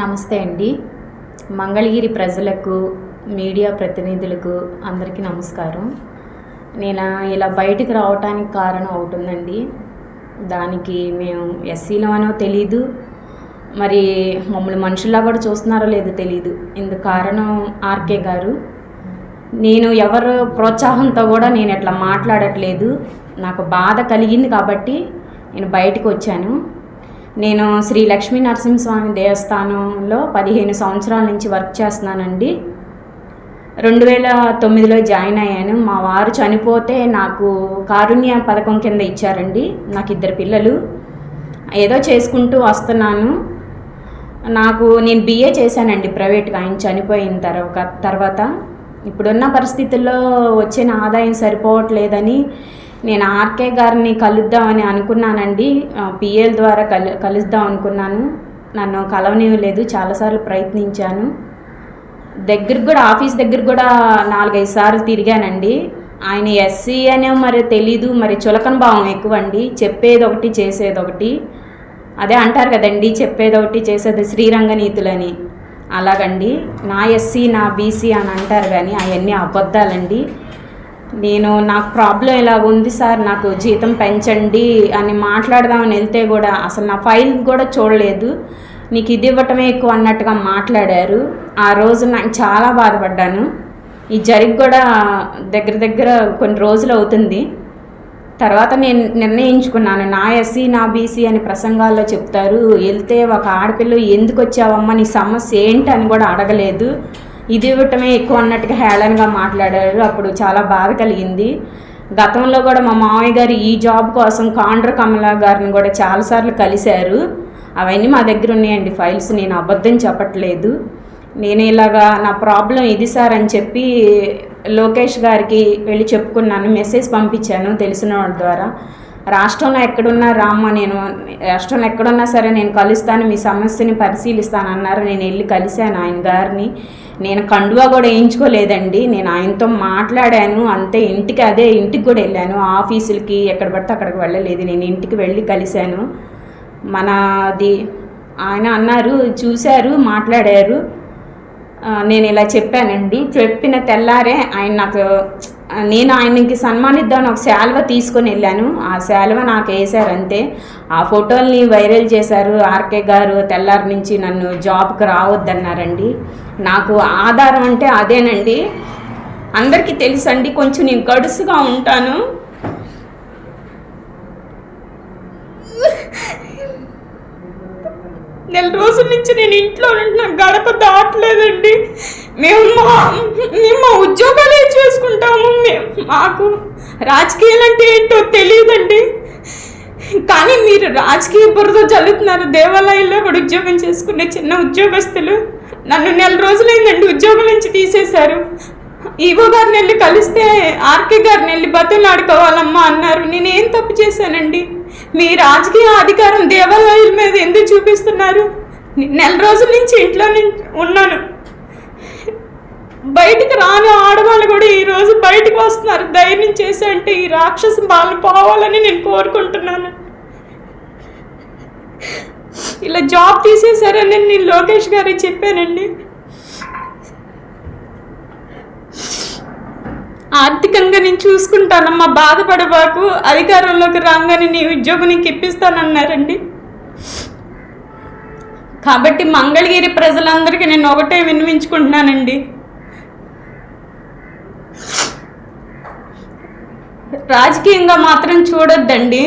నమస్తే అండి. మంగళగిరి ప్రజలకు మీడియా ప్రతినిధులకు అందరికీ నమస్కారం. నేను ఇలా బయటికి రావటానికి కారణం అవుతుందండి. దానికి మేము ఎస్సీలో అనో తెలీదు. మరి మమ్మల్ని మనుషుల్లా కూడా చూస్తున్నారో లేదో తెలీదు. ఇందుకు కారణం ఆర్కే గారు. నేను ఎవరు ప్రోత్సాహంతో కూడా నేను ఎట్లా మాట్లాడట్లేదు. నాకు బాధ కలిగింది కాబట్టి నేను బయటకు వచ్చాను. నేను శ్రీ లక్ష్మీ నరసింహస్వామి దేవస్థానంలో పదిహేను సంవత్సరాల నుంచి వర్క్ చేస్తున్నానండి. రెండు వేల తొమ్మిదిలో జాయిన్ అయ్యాను. మా వారు చనిపోతే నాకు కారుణ్య పథకం కింద ఇచ్చారండి. నాకు ఇద్దరు పిల్లలు. ఏదో చేసుకుంటూ వస్తున్నాను. నాకు నేను బిఏ చేశానండి ప్రైవేట్గా. ఆయన చనిపోయిన తర్వాత తర్వాత ఇప్పుడున్న పరిస్థితుల్లో వచ్చిన ఆదాయం సరిపోవట్లేదని నేను ఆర్కే గారిని కలుద్దామని అనుకున్నానండి. పిఎల్ ద్వారా కలు కలుద్దాం అనుకున్నాను. నన్ను కలవనివ్వలేదు. చాలాసార్లు ప్రయత్నించాను. దగ్గర కూడా ఆఫీస్ దగ్గర కూడా నాలుగైదు సార్లు తిరిగానండి. ఆయన ఎస్సీ అనే మరి తెలీదు మరి చులకన భావం ఎక్కువ అండి చెప్పేది ఒకటి చేసేది ఒకటి అదే అంటారు కదండి చెప్పేది ఒకటి చేసేది శ్రీరంగనీతులని. అలాగండి. నా ఎస్సీ నా బీసీ అని అంటారు కానీ అవన్నీ అబద్ధాలండి. నేను నాకు ప్రాబ్లం ఇలా ఉంది సార్? నాకు జీతం పెంచండి అని మాట్లాడదామని వెళ్తే కూడా అసలు నా ఫైల్ కూడా చూడలేదు. నీకు ఇది ఇవ్వటమే ఎక్కువ అన్నట్టుగా మాట్లాడారు. ఆ రోజు నాకు చాలా బాధపడ్డాను. ఈ జరిగి కూడా దగ్గర దగ్గర కొన్ని రోజులు అవుతుంది. తర్వాత నేను నిర్ణయించుకున్నాను. నా ఎస్సీ నా బీసీ అని ప్రసంగాల్లో చెప్తారు. వెళ్తే ఒక ఆడపిల్ల ఎందుకు వచ్చావమ్మా? నీ సమస్య ఏంటి? అని కూడా అడగలేదు. ఇది ఇవ్వటమే ఎక్కువ అన్నట్టుగా హేళనగా మాట్లాడారు. అప్పుడు చాలా బాధ కలిగింది. గతంలో కూడా మా మామయ్య గారు ఈ జాబ్ కోసం కాండ్ర కమల గారిని కూడా చాలాసార్లు కలిశారు. అవన్నీ మా దగ్గర ఉన్నాయండి. ఫైల్స్ నేను అబద్ధం చెప్పట్లేదు. నేను ఇలాగా నా ప్రాబ్లం ఇది సార్ అని చెప్పి లోకేష్ గారికి వెళ్ళి చెప్పుకున్నాను. మెసేజ్ పంపించాను తెలిసిన వాళ్ళ ద్వారా. రాష్ట్రంలో ఎక్కడున్నా రామ్మ నేను రాష్ట్రంలో ఎక్కడున్నా సరే నేను కలుస్తాను మీ సమస్యని పరిశీలిస్తాను అన్నారు. నేను వెళ్ళి కలిశాను ఆయన గారిని. నేను కండువా కూడా వేయించుకోలేదండి. నేను ఆయనతో మాట్లాడాను. అంతే ఇంటికి అదే ఇంటికి కూడా వెళ్ళాను. ఆఫీసులకి ఎక్కడ పడితే అక్కడికి వెళ్ళలేదు. నేను ఇంటికి వెళ్ళి కలిశాను. మనది ఆయన అన్నారు చూశారు మాట్లాడారు. నేను ఇలా చెప్పానండి. చెప్పిన తెల్లారే ఆయన నాకు నేను ఆయనకి సన్మానిద్దామని ఒక శాలువ తీసుకొని వెళ్ళాను. ఆ శాలువ నాకు వేశారు అంతే. ఆ ఫోటోల్ని వైరల్ చేశారు ఆర్కే గారు. తెల్లారి నుంచి నన్ను జాబ్కి రావద్దన్నారండి. నాకు ఆధారం అంటే అదేనండి. అందరికీ తెలుసండి కొంచెం నేను గడుసుగా ఉంటాను. నెల రోజుల నుంచి నేను ఇంట్లో ఉంటున్నా. గడప దాటలేదండి. మేము మా మేము మా ఉద్యోగాలే మాకు రాజకీయాలు అంటే ఏంటో తెలియదండి. కానీ మీరు రాజకీయ బురద చల్లుతున్నారు దేవాలయంలో కూడా ఉద్యోగం చేసుకునే చిన్న ఉద్యోగస్తులు. నన్ను నెల రోజులైందండి ఉద్యోగం నుంచి తీసేశారు. ఈవో గారిని వెళ్ళి కలిస్తే ఆర్కే గారిని వెళ్ళి బతులాడుకోవాలమ్మా అన్నారు. నేనేం తప్పు చేశానండి? మీ రాజకీయ అధికారం దేవాలయాల మీద ఎందుకు చూపిస్తున్నారు? నెల రోజుల నుంచి ఇంట్లో ఉన్నాను. బయటికి రాని ఆడవాళ్ళు కూడా ఈరోజు బయటకు వస్తున్నారు. ధైర్యం చేసి అంటే ఈ రాక్షసం బాలు పోవాలని నేను కోరుకుంటున్నాను. ఇలా జాబ్ తీసేశారని నేను లోకేష్ గారికి చెప్పానండి. ఆర్థికంగా నేను చూసుకుంటానమ్మా బాధపడబాకు అధికారంలోకి రాగానే నీ ఉద్యోగం నీకు ఇప్పిస్తానన్నారండి. కాబట్టి మంగళగిరి ప్రజలందరికీ నేను ఒకటే వినిపించుకుంటున్నానండి రాజకీయంగా మాత్రం చూడొద్దండి.